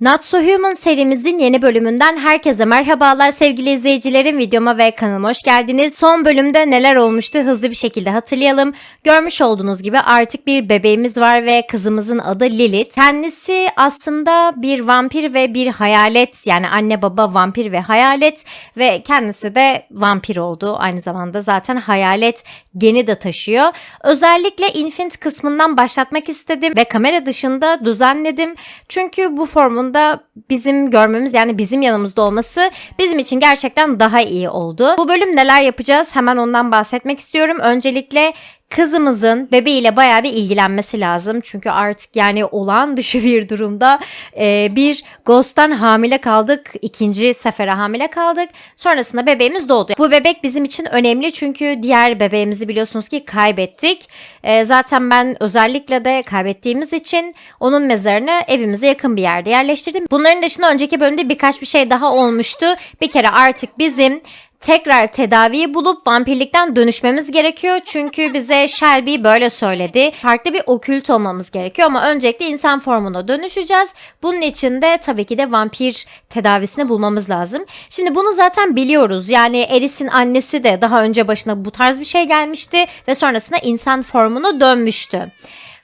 Not So Human serimizin yeni bölümünden herkese merhabalar sevgili izleyicilerim. Videoma ve kanalıma hoş geldiniz. Son bölümde neler olmuştu hızlı bir şekilde hatırlayalım. Görmüş olduğunuz gibi artık bir bebeğimiz var ve kızımızın adı Lilith. Kendisi aslında bir vampir ve bir hayalet yani anne baba vampir ve hayalet ve kendisi de vampir oldu. Aynı zamanda zaten hayalet geni de taşıyor. Özellikle Infant kısmından başlatmak istedim ve kamera dışında düzenledim. Çünkü bu formun da bizim görmemiz yani bizim yanımızda olması bizim için gerçekten daha iyi oldu. Bu bölüm neler yapacağız hemen ondan bahsetmek istiyorum. Öncelikle kızımızın bebeğiyle bayağı bir ilgilenmesi lazım. Çünkü artık yani olağan dışı bir durumda Ee, bir Ghost'tan hamile kaldık. ikinci sefere hamile kaldık. Sonrasında bebeğimiz doğdu. Bu bebek bizim için önemli çünkü diğer bebeğimizi biliyorsunuz ki kaybettik. Ee, zaten ben özellikle de kaybettiğimiz için onun mezarını evimize yakın bir yerde yerleştirdim. Bunların dışında önceki bölümde birkaç bir şey daha olmuştu. Bir kere artık bizim tekrar tedaviyi bulup vampirlikten dönüşmemiz gerekiyor. Çünkü bize Shelby böyle söyledi. Farklı bir okült olmamız gerekiyor ama öncelikle insan formuna dönüşeceğiz. Bunun için de tabii ki de vampir tedavisini bulmamız lazım. Şimdi bunu zaten biliyoruz. Yani Eris'in annesi de daha önce başına bu tarz bir şey gelmişti ve sonrasında insan formuna dönmüştü.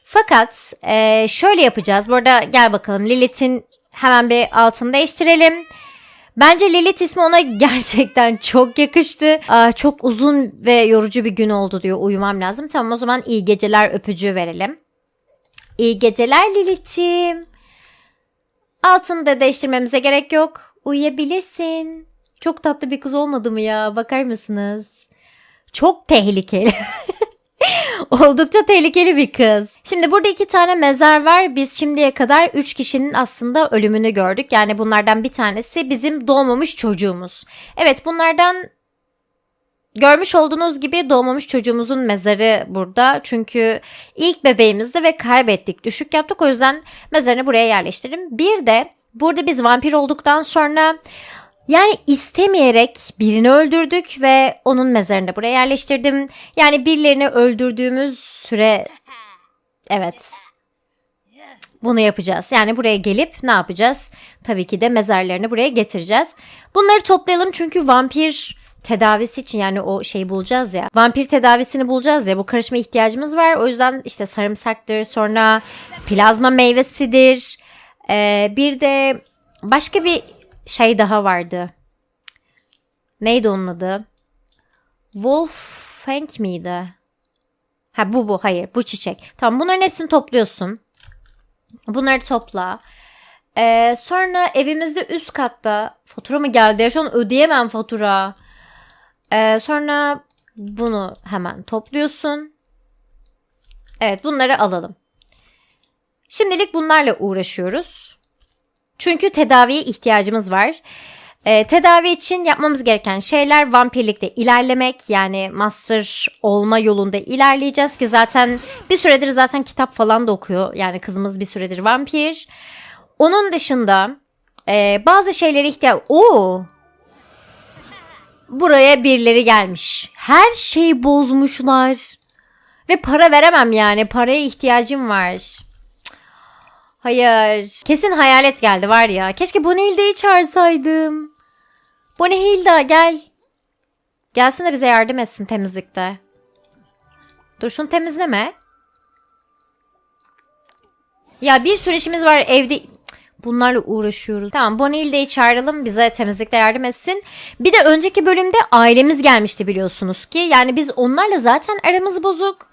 Fakat eee, şöyle yapacağız. Bu arada gel bakalım Lilith'in hemen bir altını değiştirelim. Bence Lilith ismi ona gerçekten çok yakıştı. Aa, çok uzun ve yorucu bir gün oldu diyor. Uyumam lazım. Tamam o zaman iyi geceler öpücüğü verelim. İyi geceler Lilith'ciğim. Altını da değiştirmemize gerek yok. Uyuyabilirsin. Çok tatlı bir kız olmadı mı ya? Bakar mısınız? Çok tehlikeli. Oldukça tehlikeli bir kız. Şimdi burada iki tane mezar var. Biz şimdiye kadar üç kişinin aslında ölümünü gördük. Yani bunlardan bir tanesi bizim doğmamış çocuğumuz. Evet bunlardan Görmüş olduğunuz gibi doğmamış çocuğumuzun mezarı burada. Çünkü ilk bebeğimizdi ve kaybettik. Düşük yaptık o yüzden mezarını buraya yerleştirdim. Bir de burada biz vampir olduktan sonra yani istemeyerek birini öldürdük ve onun mezarını da buraya yerleştirdim. Yani birilerini öldürdüğümüz süre evet bunu yapacağız. Yani buraya gelip ne yapacağız? Tabii ki de mezarlarını buraya getireceğiz. Bunları toplayalım çünkü vampir tedavisi için yani o şeyi bulacağız ya. Vampir tedavisini bulacağız ya. Bu karışma ihtiyacımız var. O yüzden işte sarımsaktır, sonra plazma meyvesidir. Ee, bir de başka bir şey daha vardı. Neydi onun adı? Wolfgang miydi? Ha bu bu hayır bu çiçek. Tamam bunların hepsini topluyorsun. Bunları topla. Ee, sonra evimizde üst katta fatura mı geldi? Şu an ödeyemem fatura. Ee, sonra bunu hemen topluyorsun. Evet bunları alalım. Şimdilik bunlarla uğraşıyoruz. Çünkü tedaviye ihtiyacımız var. Ee, tedavi için yapmamız gereken şeyler vampirlikte ilerlemek yani master olma yolunda ilerleyeceğiz ki zaten bir süredir zaten kitap falan da okuyor. Yani kızımız bir süredir vampir. Onun dışında e, bazı şeylere ihtiyaç... Oo! Buraya birileri gelmiş. Her şeyi bozmuşlar. Ve para veremem yani. Paraya ihtiyacım var. Hayır. Kesin hayalet geldi var ya. Keşke Bonehilda'yı çağırsaydım. Bonehilda gel. Gelsin de bize yardım etsin temizlikte. Dur şunu temizleme. Ya bir sürü işimiz var evde. Bunlarla uğraşıyoruz. Tamam Bonehilda'yı çağıralım bize temizlikte yardım etsin. Bir de önceki bölümde ailemiz gelmişti biliyorsunuz ki. Yani biz onlarla zaten aramız bozuk.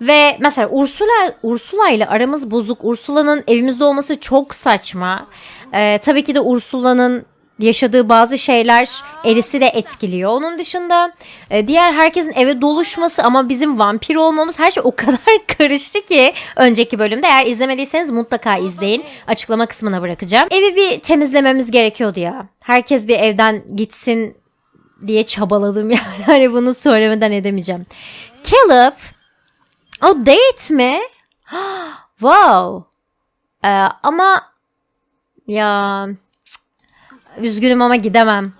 Ve mesela Ursula Ursula ile aramız bozuk. Ursula'nın evimizde olması çok saçma. Ee, tabii ki de Ursula'nın yaşadığı bazı şeyler Eris'i de etkiliyor. Onun dışında e, diğer herkesin eve doluşması ama bizim vampir olmamız her şey o kadar karıştı ki önceki bölümde eğer izlemediyseniz mutlaka izleyin. Açıklama kısmına bırakacağım. Evi bir temizlememiz gerekiyordu ya. Herkes bir evden gitsin diye çabaladım yani. Hani bunu söylemeden edemeyeceğim. Caleb o date mi? wow. Ee, ama ya üzgünüm ama gidemem.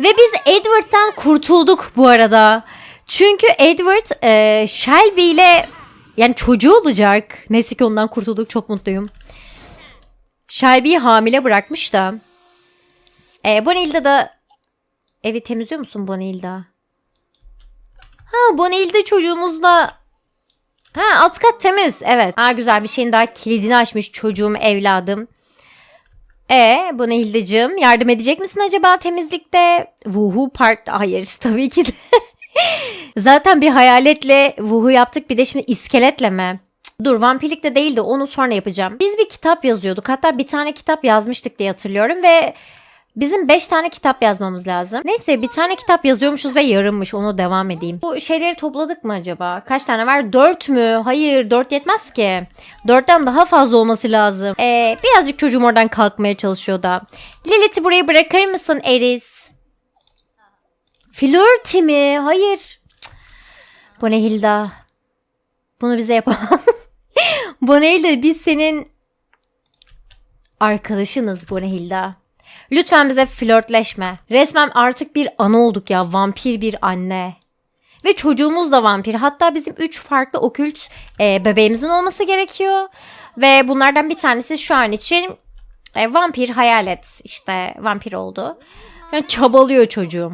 Ve biz Edward'dan kurtulduk bu arada. Çünkü Edward e, Shelby ile yani çocuğu olacak. Neyse ki ondan kurtulduk çok mutluyum. Shelby'yi hamile bırakmış da. E, Bonilda da evi temizliyor musun Bonilda? Ha Bonilda çocuğumuzla Ha alt kat temiz evet. Ha güzel bir şeyin daha kilidini açmış çocuğum evladım. E bu Nehildacığım yardım edecek misin acaba temizlikte? Vuhu part hayır tabii ki de. Zaten bir hayaletle vuhu yaptık bir de şimdi iskeletle mi? Dur vampirlik de değil de onu sonra yapacağım. Biz bir kitap yazıyorduk. Hatta bir tane kitap yazmıştık diye hatırlıyorum ve bizim 5 tane kitap yazmamız lazım. Neyse bir tane kitap yazıyormuşuz ve yarınmış. Onu devam edeyim. Bu şeyleri topladık mı acaba? Kaç tane var? 4 mü? Hayır 4 yetmez ki. 4'ten daha fazla olması lazım. Ee, birazcık çocuğum oradan kalkmaya çalışıyor da. Lilith'i buraya bırakır mısın Eris? Flörti mi? Hayır. Cık. Bu ne Hilda? Bunu bize yapamam. Bu ne Hilda? Biz senin arkadaşınız bu ne Hilda? Lütfen bize flörtleşme. Resmen artık bir ana olduk ya. Vampir bir anne. Ve çocuğumuz da vampir. Hatta bizim üç farklı okült e, bebeğimizin olması gerekiyor. Ve bunlardan bir tanesi şu an için e, vampir hayalet. işte vampir oldu. Yani çabalıyor çocuğum.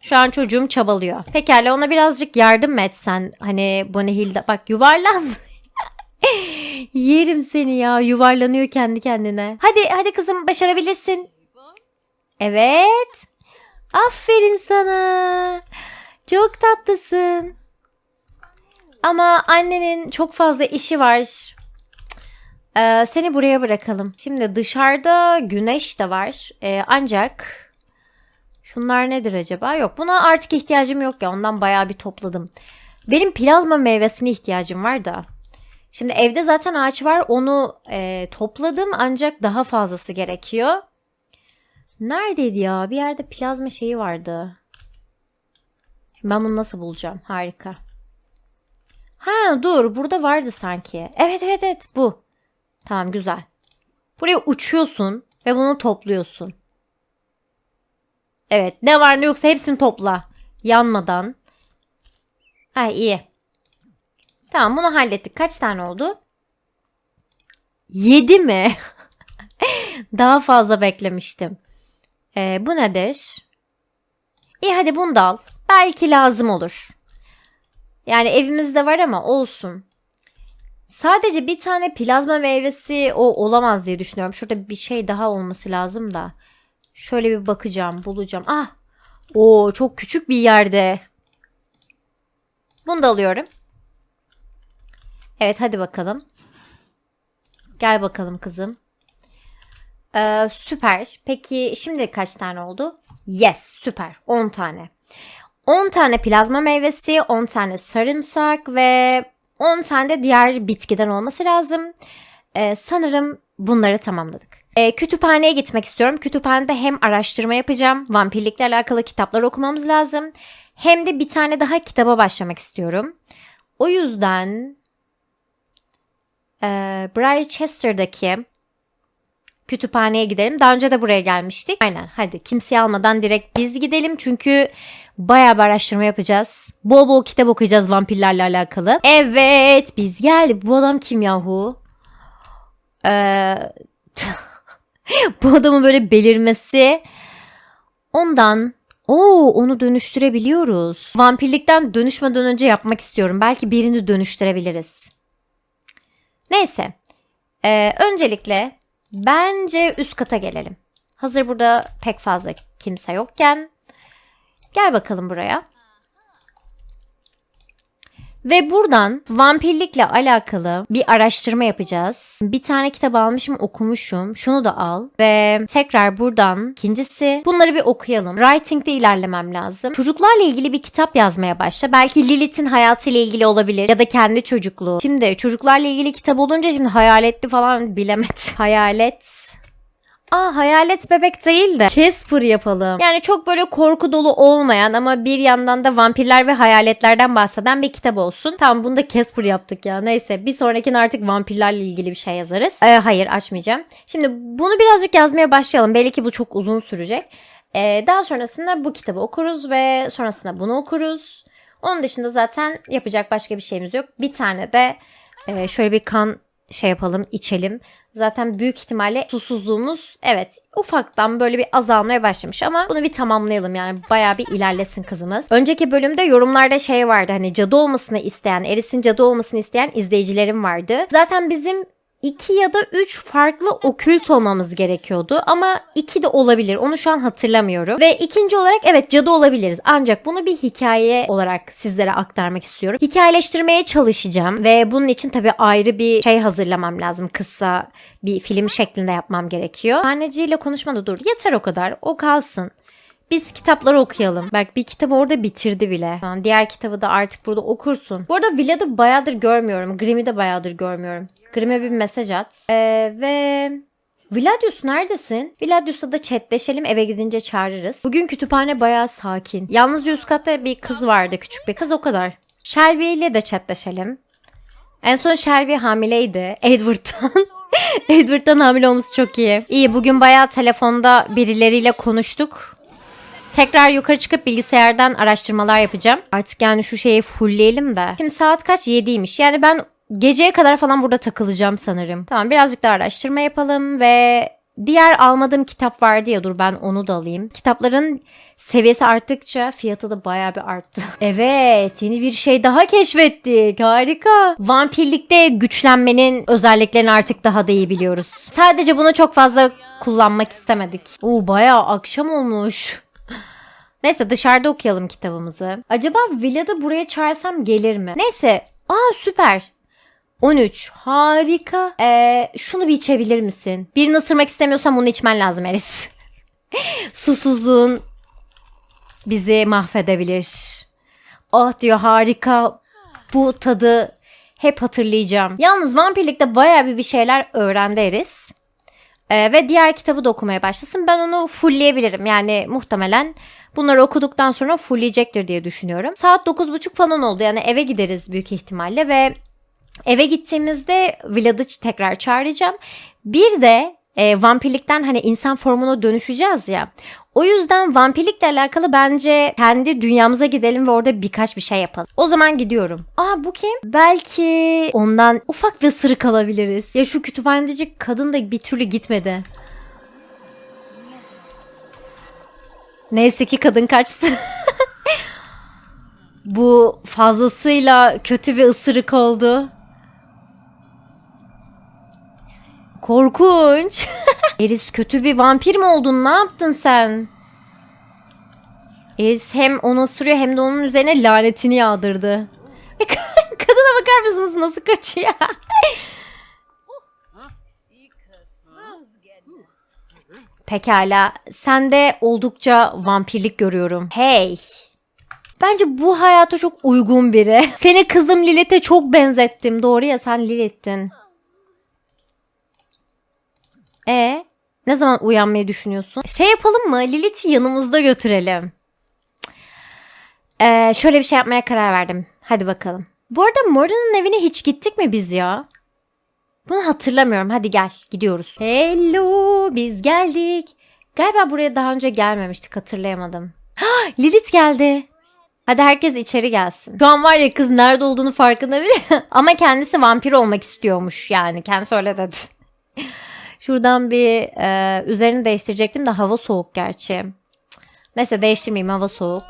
Şu an çocuğum çabalıyor. Pekala ona birazcık yardım mı etsen? Hani bu Hilda bak yuvarlan. Yerim seni ya yuvarlanıyor kendi kendine. Hadi hadi kızım başarabilirsin. Evet. Aferin sana. Çok tatlısın. Ama annenin çok fazla işi var. Ee, seni buraya bırakalım. Şimdi dışarıda güneş de var. Ee, ancak şunlar nedir acaba? Yok buna artık ihtiyacım yok ya. Ondan bayağı bir topladım. Benim plazma meyvesine ihtiyacım var da. Şimdi evde zaten ağaç var. Onu e, topladım ancak daha fazlası gerekiyor. Neredeydi ya? Bir yerde plazma şeyi vardı. Ben bunu nasıl bulacağım? Harika. Ha dur burada vardı sanki. Evet evet evet bu. Tamam güzel. Buraya uçuyorsun ve bunu topluyorsun. Evet ne var ne yoksa hepsini topla. Yanmadan. Ha iyi. Tamam bunu hallettik. Kaç tane oldu? 7 mi? Daha fazla beklemiştim. Ee, bu nedir? İyi hadi bunu da al. Belki lazım olur. Yani evimizde var ama olsun. Sadece bir tane plazma meyvesi o olamaz diye düşünüyorum. Şurada bir şey daha olması lazım da. Şöyle bir bakacağım, bulacağım. Ah! Oo çok küçük bir yerde. Bunu da alıyorum. Evet hadi bakalım. Gel bakalım kızım. Ee, süper. Peki şimdi kaç tane oldu? Yes süper. 10 tane. 10 tane plazma meyvesi, 10 tane sarımsak ve 10 tane de diğer bitkiden olması lazım. Ee, sanırım bunları tamamladık. Ee, kütüphaneye gitmek istiyorum. Kütüphanede hem araştırma yapacağım. Vampirlikle alakalı kitaplar okumamız lazım. Hem de bir tane daha kitaba başlamak istiyorum. O yüzden e, Brichester'daki kütüphaneye gidelim. Daha önce de buraya gelmiştik. Aynen hadi kimseyi almadan direkt biz gidelim. Çünkü bayağı bir araştırma yapacağız. Bol bol kitap okuyacağız vampirlerle alakalı. Evet biz geldik. Bu adam kim yahu? Ee, bu adamın böyle belirmesi. Ondan Oo onu dönüştürebiliyoruz. Vampirlikten dönüşmeden önce yapmak istiyorum. Belki birini dönüştürebiliriz. Neyse. Ee, öncelikle bence üst kata gelelim. Hazır burada pek fazla kimse yokken. Gel bakalım buraya. Ve buradan vampirlikle alakalı bir araştırma yapacağız. Bir tane kitap almışım okumuşum. Şunu da al. Ve tekrar buradan ikincisi bunları bir okuyalım. Writing'de ilerlemem lazım. Çocuklarla ilgili bir kitap yazmaya başla. Belki Lilith'in hayatıyla ilgili olabilir. Ya da kendi çocukluğu. Şimdi çocuklarla ilgili kitap olunca şimdi hayaletli falan bilemedim. Hayalet Aa hayalet bebek değil de Casper yapalım. Yani çok böyle korku dolu olmayan ama bir yandan da vampirler ve hayaletlerden bahseden bir kitap olsun. Tamam bunu da Casper yaptık ya. Neyse bir sonrakine artık vampirlerle ilgili bir şey yazarız. Ee, hayır açmayacağım. Şimdi bunu birazcık yazmaya başlayalım. Belki bu çok uzun sürecek. Ee, daha sonrasında bu kitabı okuruz ve sonrasında bunu okuruz. Onun dışında zaten yapacak başka bir şeyimiz yok. Bir tane de e, şöyle bir kan şey yapalım, içelim. Zaten büyük ihtimalle susuzluğumuz evet ufaktan böyle bir azalmaya başlamış ama bunu bir tamamlayalım yani bayağı bir ilerlesin kızımız. Önceki bölümde yorumlarda şey vardı hani cadı olmasını isteyen, Eris'in cadı olmasını isteyen izleyicilerim vardı. Zaten bizim 2 ya da 3 farklı okült olmamız gerekiyordu ama 2 de olabilir. Onu şu an hatırlamıyorum. Ve ikinci olarak evet cadı olabiliriz. Ancak bunu bir hikaye olarak sizlere aktarmak istiyorum. Hikayeleştirmeye çalışacağım ve bunun için tabii ayrı bir şey hazırlamam lazım. Kısa bir film şeklinde yapmam gerekiyor. Anneciyle konuşmada dur. Yeter o kadar. O kalsın. Biz kitapları okuyalım. Bak bir kitabı orada bitirdi bile. Tamam, diğer kitabı da artık burada okursun. Bu arada Vlad'ı bayağıdır görmüyorum. Grimm'i de bayağıdır görmüyorum. Grimm'e bir mesaj at. Ee, ve Vladius neredesin? Vladius'la da chatleşelim eve gidince çağırırız. Bugün kütüphane bayağı sakin. Yalnızca üst katta bir kız vardı küçük bir kız o kadar. Shelby ile de chatleşelim. En son Shelby hamileydi. Edward'dan. Edward'dan hamile olması çok iyi. İyi bugün bayağı telefonda birileriyle konuştuk. Tekrar yukarı çıkıp bilgisayardan araştırmalar yapacağım. Artık yani şu şeyi fullleyelim de. Şimdi saat kaç? 7'ymiş. Yani ben geceye kadar falan burada takılacağım sanırım. Tamam birazcık daha araştırma yapalım ve diğer almadığım kitap vardı ya dur ben onu da alayım. Kitapların seviyesi arttıkça fiyatı da bayağı bir arttı. evet yeni bir şey daha keşfettik. Harika. Vampirlikte güçlenmenin özelliklerini artık daha da iyi biliyoruz. Sadece bunu çok fazla kullanmak istemedik. Oo bayağı akşam olmuş. Neyse dışarıda okuyalım kitabımızı. Acaba Vlad'ı buraya çağırsam gelir mi? Neyse. Aa süper. 13. Harika. Ee, şunu bir içebilir misin? Birini ısırmak istemiyorsan bunu içmen lazım Eris. Susuzluğun bizi mahvedebilir. Ah diyor harika. Bu tadı hep hatırlayacağım. Yalnız vampirlikte bayağı bir bir şeyler öğrendi Eris. Ee, ve diğer kitabı da okumaya başlasın. Ben onu fullleyebilirim. Yani muhtemelen bunları okuduktan sonra fullleyecektir diye düşünüyorum. Saat 9.30 falan oldu. Yani eve gideriz büyük ihtimalle ve eve gittiğimizde Vlad'ı tekrar çağıracağım. Bir de e, vampirlikten hani insan formuna dönüşeceğiz ya. O yüzden vampirlikle alakalı bence kendi dünyamıza gidelim ve orada birkaç bir şey yapalım. O zaman gidiyorum. Aa bu kim? Belki ondan ufak bir ısırık alabiliriz. Ya şu kütüphanedeki kadın da bir türlü gitmedi. Neyse ki kadın kaçtı. bu fazlasıyla kötü bir ısırık oldu. Korkunç. Eris kötü bir vampir mi oldun? Ne yaptın sen? Eris hem onu ısırıyor hem de onun üzerine lanetini yağdırdı. Kadına bakar mısınız nasıl kaçıyor? Pekala. Sende oldukça vampirlik görüyorum. Hey. Bence bu hayata çok uygun biri. Seni kızım Lilith'e çok benzettim. Doğru ya sen Lilith'tin. E ne zaman uyanmayı düşünüyorsun? Şey yapalım mı? Lilith'i yanımızda götürelim. Ee, şöyle bir şey yapmaya karar verdim. Hadi bakalım. Bu arada Morina'nın evine hiç gittik mi biz ya? Bunu hatırlamıyorum. Hadi gel gidiyoruz. Hello biz geldik. Galiba buraya daha önce gelmemiştik hatırlayamadım. Lilith geldi. Hadi herkes içeri gelsin. Şu an var ya kız nerede olduğunu farkında bile. Ama kendisi vampir olmak istiyormuş yani. Kendisi öyle dedi. Şuradan bir e, üzerini değiştirecektim de hava soğuk gerçi. Neyse değiştirmeyeyim hava soğuk.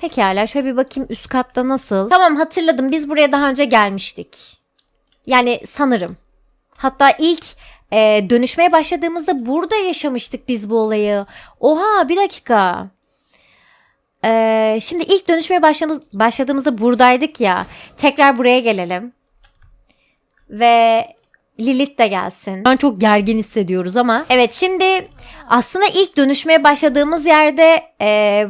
Pekala şöyle bir bakayım üst katta nasıl. Tamam hatırladım biz buraya daha önce gelmiştik. Yani sanırım. Hatta ilk e, dönüşmeye başladığımızda burada yaşamıştık biz bu olayı. Oha bir dakika. E, şimdi ilk dönüşmeye başladığımız, başladığımızda buradaydık ya. Tekrar buraya gelelim. Ve Lilith de gelsin. Ben çok gergin hissediyoruz ama. Evet şimdi aslında ilk dönüşmeye başladığımız yerde e,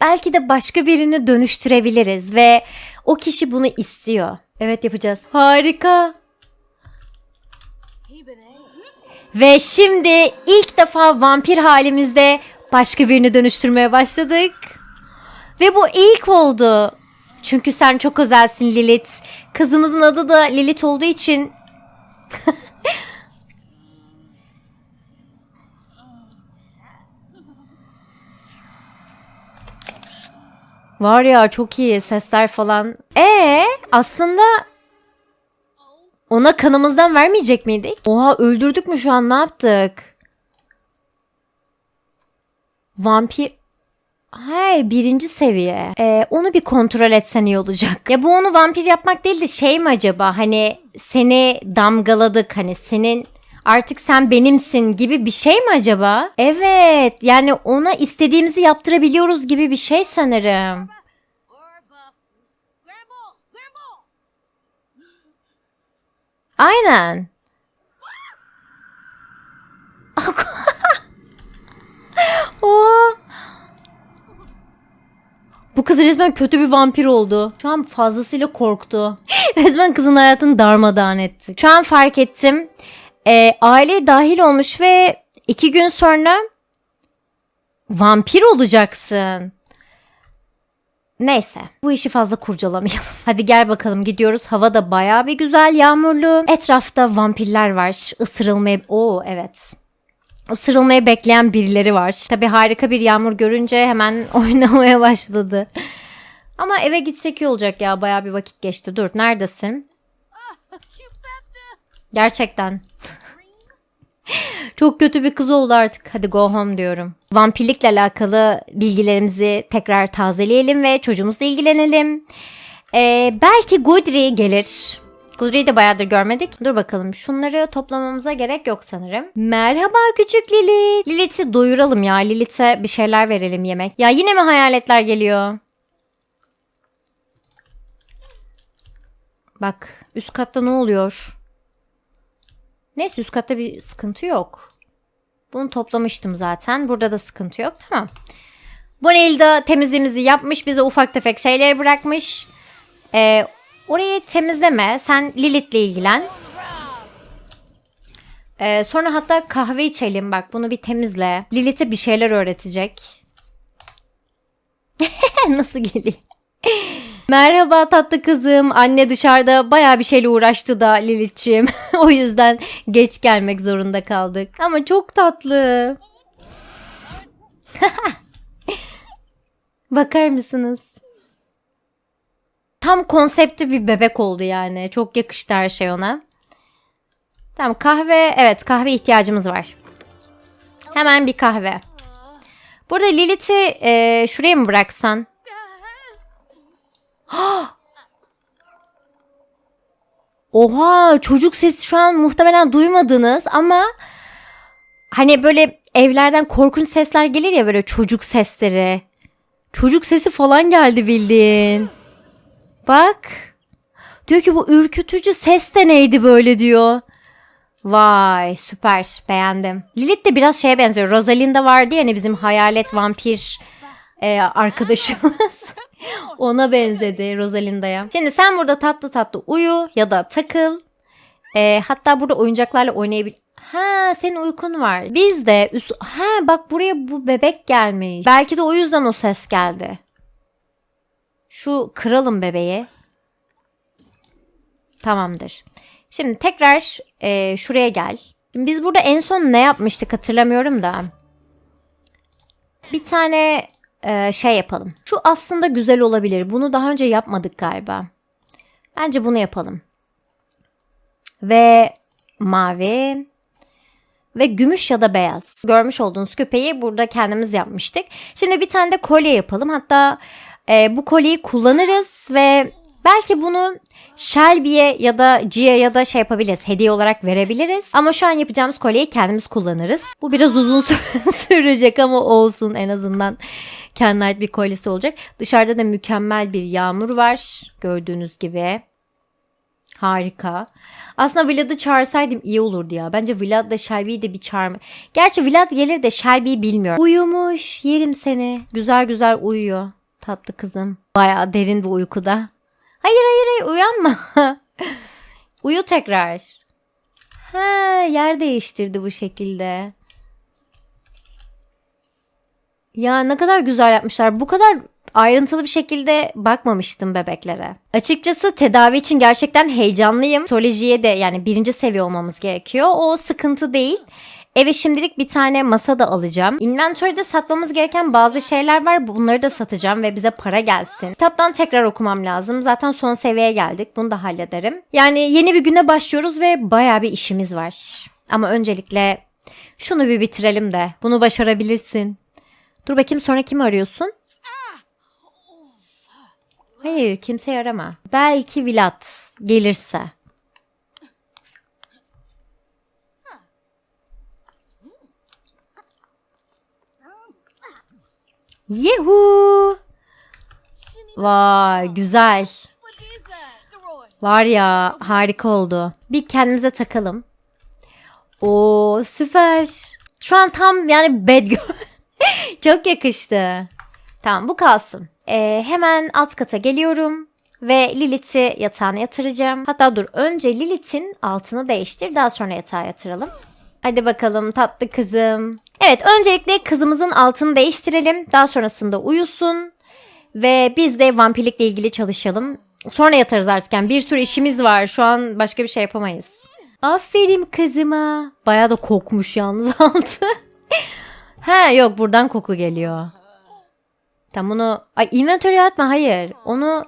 belki de başka birini dönüştürebiliriz ve o kişi bunu istiyor. Evet yapacağız. Harika. Ve şimdi ilk defa vampir halimizde başka birini dönüştürmeye başladık. Ve bu ilk oldu. Çünkü sen çok özelsin Lilith. Kızımızın adı da Lilith olduğu için Var ya çok iyi sesler falan. E aslında ona kanımızdan vermeyecek miydik? Oha öldürdük mü şu an ne yaptık? Vampir... Hay birinci seviye. Ee, onu bir kontrol etsen iyi olacak. Ya bu onu vampir yapmak değil de şey mi acaba? Hani seni damgaladık hani senin artık sen benimsin gibi bir şey mi acaba? Evet yani ona istediğimizi yaptırabiliyoruz gibi bir şey sanırım. Aynen. Oha. Bu kız resmen kötü bir vampir oldu. Şu an fazlasıyla korktu. resmen kızın hayatını darmadağın etti. Şu an fark ettim. Ee, aile dahil olmuş ve iki gün sonra vampir olacaksın. Neyse bu işi fazla kurcalamayalım. Hadi gel bakalım gidiyoruz. Hava da baya bir güzel yağmurlu. Etrafta vampirler var. Isırılmaya... Oo evet. Isırılmayı bekleyen birileri var. Tabi harika bir yağmur görünce hemen oynamaya başladı. Ama eve gitsek iyi olacak ya. Baya bir vakit geçti. Dur neredesin? Gerçekten. Çok kötü bir kız oldu artık. Hadi go home diyorum. Vampirlikle alakalı bilgilerimizi tekrar tazeleyelim ve çocuğumuzla ilgilenelim. Ee, belki Gudri gelir. Gudri'yi de bayağıdır görmedik. Dur bakalım şunları toplamamıza gerek yok sanırım. Merhaba küçük Lilith. Lilith'i doyuralım ya. Lilith'e bir şeyler verelim yemek. Ya yine mi hayaletler geliyor? Bak üst katta ne oluyor? Neyse üst katta bir sıkıntı yok. Bunu toplamıştım zaten. Burada da sıkıntı yok. Tamam. Bonelda temizliğimizi yapmış. Bize ufak tefek şeyleri bırakmış. Ee, orayı temizleme. Sen Lilith'le ilgilen. Ee, sonra hatta kahve içelim. Bak bunu bir temizle. Lilith'e bir şeyler öğretecek. Nasıl geliyor? Merhaba tatlı kızım. Anne dışarıda baya bir şeyle uğraştı da Lilith'ciğim. o yüzden geç gelmek zorunda kaldık. Ama çok tatlı. Bakar mısınız? Tam konsepti bir bebek oldu yani. Çok yakıştı her şey ona. Tamam kahve. Evet kahve ihtiyacımız var. Hemen bir kahve. Burada Lilith'i e, şuraya mı bıraksan? Oha çocuk sesi şu an muhtemelen duymadınız ama hani böyle evlerden korkunç sesler gelir ya böyle çocuk sesleri. Çocuk sesi falan geldi bildiğin. Bak. Diyor ki bu ürkütücü ses de neydi böyle diyor. Vay süper beğendim. Lilith de biraz şeye benziyor. Rosalinda vardı ya hani bizim hayalet vampir e, arkadaşımız. Ona benzedi Rosalinda'ya. Şimdi sen burada tatlı tatlı uyu ya da takıl. E, hatta burada oyuncaklarla oynayabil... Ha senin uykun var. Biz de üst... Ha bak buraya bu bebek gelmiş. Belki de o yüzden o ses geldi. Şu kıralım bebeği. Tamamdır. Şimdi tekrar e, şuraya gel. Biz burada en son ne yapmıştık hatırlamıyorum da. Bir tane e, şey yapalım. Şu aslında güzel olabilir. Bunu daha önce yapmadık galiba. Bence bunu yapalım. Ve mavi ve gümüş ya da beyaz. Görmüş olduğunuz küpeyi burada kendimiz yapmıştık. Şimdi bir tane de kolye yapalım. Hatta e, bu kolyeyi kullanırız ve belki bunu Shelby'ye ya da Gia ya da şey yapabiliriz. Hediye olarak verebiliriz. Ama şu an yapacağımız kolyeyi kendimiz kullanırız. Bu biraz uzun sürecek ama olsun en azından kendine ait bir kolyesi olacak. Dışarıda da mükemmel bir yağmur var. Gördüğünüz gibi. Harika. Aslında Vlad'ı çağırsaydım iyi olurdu ya. Bence Vlad da Shelby'yi de bir çağırma. Gerçi Vlad gelir de Shelby'yi bilmiyor. Uyumuş. Yerim seni. Güzel güzel uyuyor. Tatlı kızım. Bayağı derin bir uykuda. Hayır hayır hayır uyanma. Uyu tekrar. Ha yer değiştirdi bu şekilde. Ya ne kadar güzel yapmışlar. Bu kadar ayrıntılı bir şekilde bakmamıştım bebeklere. Açıkçası tedavi için gerçekten heyecanlıyım. Psikolojiye de yani birinci seviye olmamız gerekiyor. O sıkıntı değil. Eve şimdilik bir tane masa da alacağım. Inventory'de satmamız gereken bazı şeyler var. Bunları da satacağım ve bize para gelsin. Kitaptan tekrar okumam lazım. Zaten son seviyeye geldik. Bunu da hallederim. Yani yeni bir güne başlıyoruz ve bayağı bir işimiz var. Ama öncelikle şunu bir bitirelim de. Bunu başarabilirsin. Dur bakayım sonra kimi arıyorsun? Hayır kimseyi arama. Belki Vlad gelirse. Yuhu. Vay güzel. Var ya harika oldu. Bir kendimize takalım. Oo süper. Şu an tam yani bad girl. Çok yakıştı. Tamam bu kalsın. Ee, hemen alt kata geliyorum. Ve Lilith'i yatağına yatıracağım. Hatta dur önce Lilith'in altını değiştir. Daha sonra yatağa yatıralım. Hadi bakalım tatlı kızım. Evet öncelikle kızımızın altını değiştirelim. Daha sonrasında uyusun. Ve biz de vampirlikle ilgili çalışalım. Sonra yatarız artık. Yani bir sürü işimiz var. Şu an başka bir şey yapamayız. Aferin kızıma. Bayağı da kokmuş yalnız altı. ha yok buradan koku geliyor. Tamam bunu... Ay inventory'e atma hayır. Onu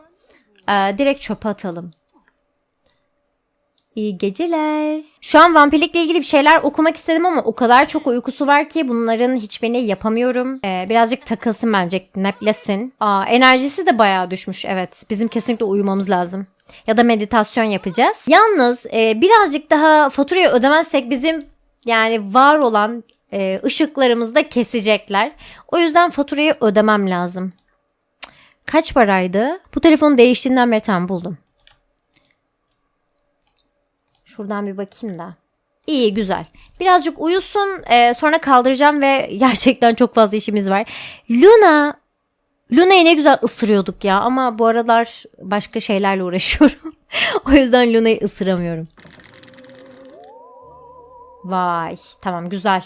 e, direkt çöpe atalım. İyi geceler. Şu an vampirlikle ilgili bir şeyler okumak istedim ama o kadar çok uykusu var ki bunların hiçbirini yapamıyorum. Ee, birazcık takılsın bence, neplesin. Aa, enerjisi de bayağı düşmüş evet. Bizim kesinlikle uyumamız lazım. Ya da meditasyon yapacağız. Yalnız e, birazcık daha faturayı ödemezsek bizim yani var olan e, ışıklarımızı da kesecekler. O yüzden faturayı ödemem lazım. Kaç paraydı? Bu telefonu değiştiğinden beri tamam buldum. Şuradan bir bakayım da. İyi güzel. Birazcık uyusun e, sonra kaldıracağım ve gerçekten çok fazla işimiz var. Luna Luna'yı ne güzel ısırıyorduk ya ama bu aralar başka şeylerle uğraşıyorum. o yüzden Luna'yı ısıramıyorum. Vay tamam güzel.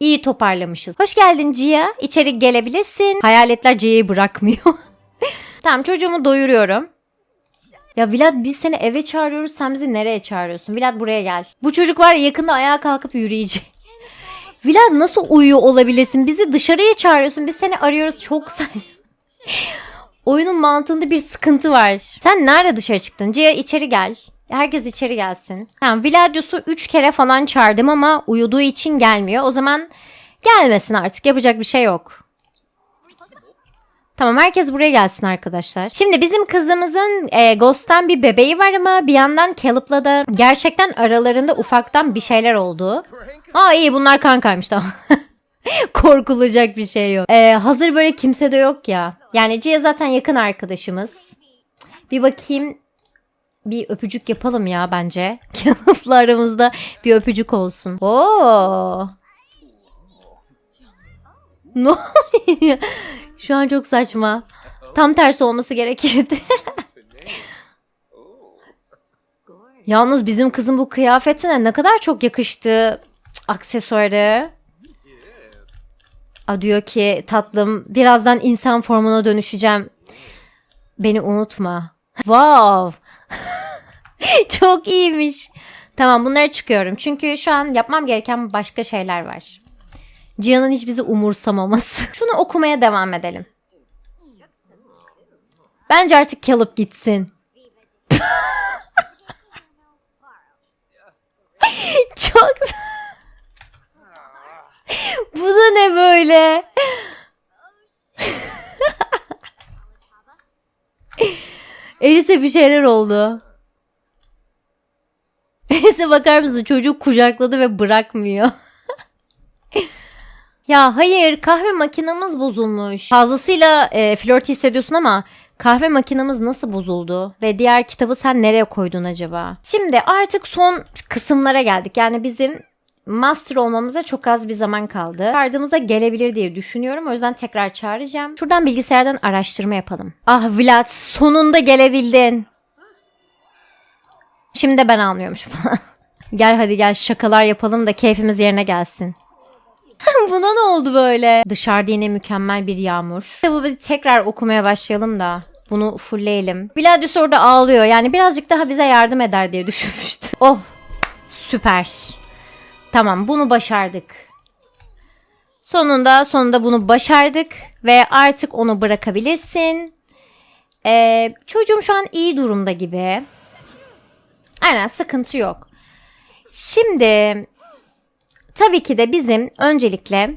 İyi toparlamışız. Hoş geldin Cia. İçeri gelebilirsin. Hayaletler Cia'yı bırakmıyor. tamam çocuğumu doyuruyorum. Ya Vlad biz seni eve çağırıyoruz sen bizi nereye çağırıyorsun? Vlad buraya gel. Bu çocuk var ya yakında ayağa kalkıp yürüyecek. Vlad nasıl uyuyor olabilirsin? Bizi dışarıya çağırıyorsun. Biz seni arıyoruz. Çok. Oyunun mantığında bir sıkıntı var. Sen nerede dışarı çıktın? Cia içeri gel. Herkes içeri gelsin. Tamam Vladius'u 3 kere falan çağırdım ama uyuduğu için gelmiyor. O zaman gelmesin artık. Yapacak bir şey yok. Tamam herkes buraya gelsin arkadaşlar. Şimdi bizim kızımızın e, Ghost'tan bir bebeği var ama bir yandan Caleb'la da gerçekten aralarında ufaktan bir şeyler oldu. Aa iyi bunlar kankaymış tamam. Korkulacak bir şey yok. E, hazır böyle kimse de yok ya. Yani Cia zaten yakın arkadaşımız. Bir bakayım bir öpücük yapalım ya bence. Caleb'la aramızda bir öpücük olsun. Oo. Ne oluyor? Şu an çok saçma. Tam tersi olması gerekirdi. Yalnız bizim kızın bu kıyafetine ne kadar çok yakıştı Cık, aksesuarı. A diyor ki tatlım birazdan insan formuna dönüşeceğim. Beni unutma. Wow. çok iyiymiş. Tamam bunlara çıkıyorum. Çünkü şu an yapmam gereken başka şeyler var. Cihan'ın hiç bizi umursamaması. Şunu okumaya devam edelim. Bence artık Caleb gitsin. Çok... Bu da ne böyle? Elis'e bir şeyler oldu. Elis'e bakar mısın? Çocuk kucakladı ve bırakmıyor. Ya hayır kahve makinamız bozulmuş. Fazlasıyla e, flört hissediyorsun ama kahve makinamız nasıl bozuldu? Ve diğer kitabı sen nereye koydun acaba? Şimdi artık son kısımlara geldik. Yani bizim master olmamıza çok az bir zaman kaldı. Çağırdığımızda gelebilir diye düşünüyorum. O yüzden tekrar çağıracağım. Şuradan bilgisayardan araştırma yapalım. Ah Vlad sonunda gelebildin. Şimdi ben almıyormuşum falan. gel hadi gel şakalar yapalım da keyfimiz yerine gelsin. Buna ne oldu böyle? Dışarıda yine mükemmel bir yağmur. Kitabı bir tekrar okumaya başlayalım da. Bunu fullleyelim. Gladius orada ağlıyor. Yani birazcık daha bize yardım eder diye düşünmüştüm. Oh süper. Tamam bunu başardık. Sonunda sonunda bunu başardık ve artık onu bırakabilirsin. Ee, çocuğum şu an iyi durumda gibi. Aynen sıkıntı yok. Şimdi tabii ki de bizim öncelikle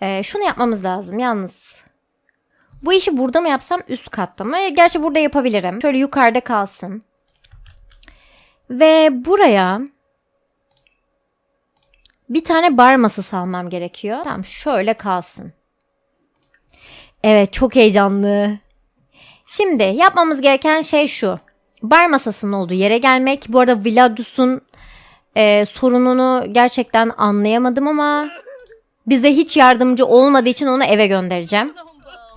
e, şunu yapmamız lazım yalnız. Bu işi burada mı yapsam üst katta mı? Gerçi burada yapabilirim. Şöyle yukarıda kalsın. Ve buraya bir tane bar masası almam gerekiyor. Tamam şöyle kalsın. Evet çok heyecanlı. Şimdi yapmamız gereken şey şu. Bar masasının olduğu yere gelmek. Bu arada Vladus'un e, sorununu gerçekten anlayamadım ama bize hiç yardımcı olmadığı için onu eve göndereceğim.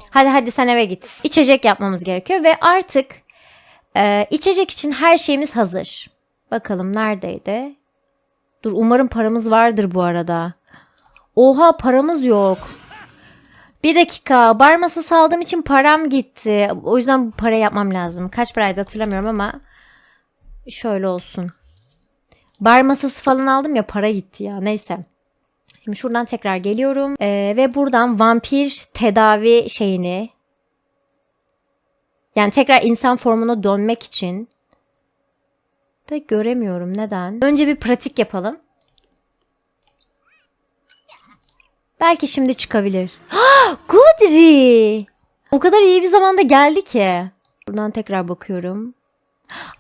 Hadi hadi sen eve git. İçecek yapmamız gerekiyor ve artık e, içecek için her şeyimiz hazır. Bakalım neredeydi? Dur umarım paramız vardır bu arada. Oha paramız yok. Bir dakika bar masası aldığım için param gitti. O yüzden bu para yapmam lazım. Kaç paraydı hatırlamıyorum ama şöyle olsun. Bar masası falan aldım ya para gitti ya neyse. Şimdi şuradan tekrar geliyorum Ee, ve buradan vampir tedavi şeyini yani tekrar insan formuna dönmek için de göremiyorum neden. Önce bir pratik yapalım. Belki şimdi çıkabilir. Gudri! O kadar iyi bir zamanda geldi ki. Buradan tekrar bakıyorum.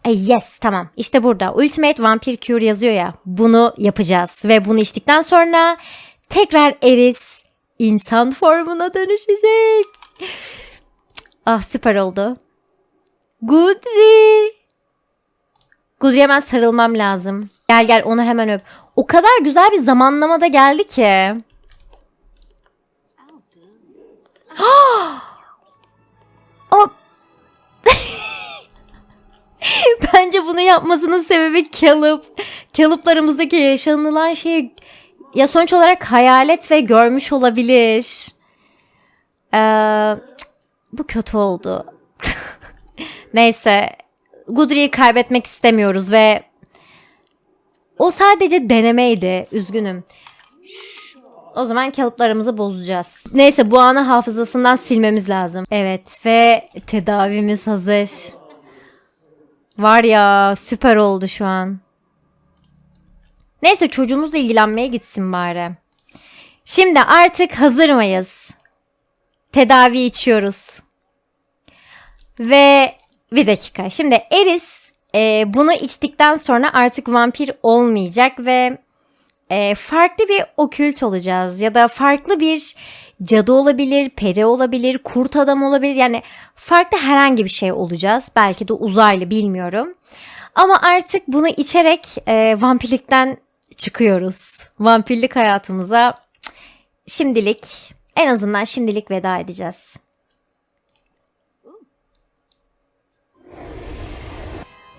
Ay yes tamam işte burada Ultimate Vampire Cure yazıyor ya bunu yapacağız ve bunu içtikten sonra tekrar Eris insan formuna dönüşecek. Ah süper oldu. Gudri. Gudri'ye hemen sarılmam lazım. Gel gel onu hemen öp. O kadar güzel bir zamanlamada geldi ki. o Bence bunu yapmasının sebebi Caleb. Caleb'larımızdaki yaşanılan şey ya sonuç olarak hayalet ve görmüş olabilir. Ee, bu kötü oldu. Neyse. Gudri'yi kaybetmek istemiyoruz ve o sadece denemeydi. Üzgünüm. O zaman kalıplarımızı bozacağız. Neyse bu anı hafızasından silmemiz lazım. Evet ve tedavimiz hazır. Var ya süper oldu şu an. Neyse çocuğumuzla ilgilenmeye gitsin bari. Şimdi artık hazır mıyız? Tedavi içiyoruz. Ve bir dakika. Şimdi Eris e, bunu içtikten sonra artık vampir olmayacak ve e, farklı bir okült olacağız ya da farklı bir cadı olabilir, peri olabilir, kurt adam olabilir. Yani farklı herhangi bir şey olacağız. Belki de uzaylı bilmiyorum. Ama artık bunu içerek e, vampirlikten çıkıyoruz. Vampirlik hayatımıza şimdilik en azından şimdilik veda edeceğiz.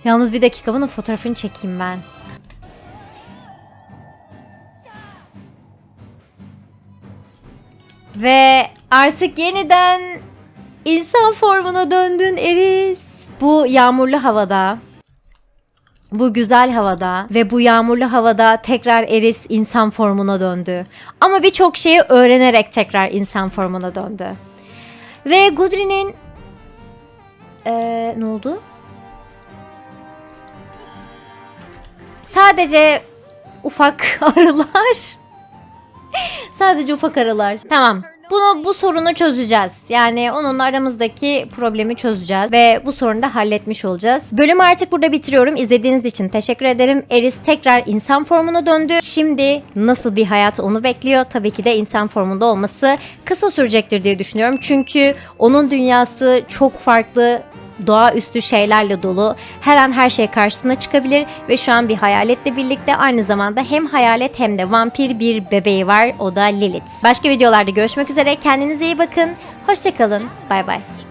Yalnız bir dakika bunun fotoğrafını çekeyim ben. Ve artık yeniden insan formuna döndün Eris. Bu yağmurlu havada, bu güzel havada ve bu yağmurlu havada tekrar Eris insan formuna döndü. Ama birçok şeyi öğrenerek tekrar insan formuna döndü. Ve Gudri'nin... Ee, ne oldu? Sadece ufak arılar. Sadece ufak arılar. Tamam. Bunu bu sorunu çözeceğiz. Yani onunla aramızdaki problemi çözeceğiz ve bu sorunu da halletmiş olacağız. Bölümü artık burada bitiriyorum. İzlediğiniz için teşekkür ederim. Eris tekrar insan formuna döndü. Şimdi nasıl bir hayat onu bekliyor? Tabii ki de insan formunda olması kısa sürecektir diye düşünüyorum. Çünkü onun dünyası çok farklı doğaüstü şeylerle dolu. Her an her şey karşısına çıkabilir ve şu an bir hayaletle birlikte aynı zamanda hem hayalet hem de vampir bir bebeği var. O da Lilith. Başka videolarda görüşmek üzere. Kendinize iyi bakın. Hoşçakalın. Bay bay.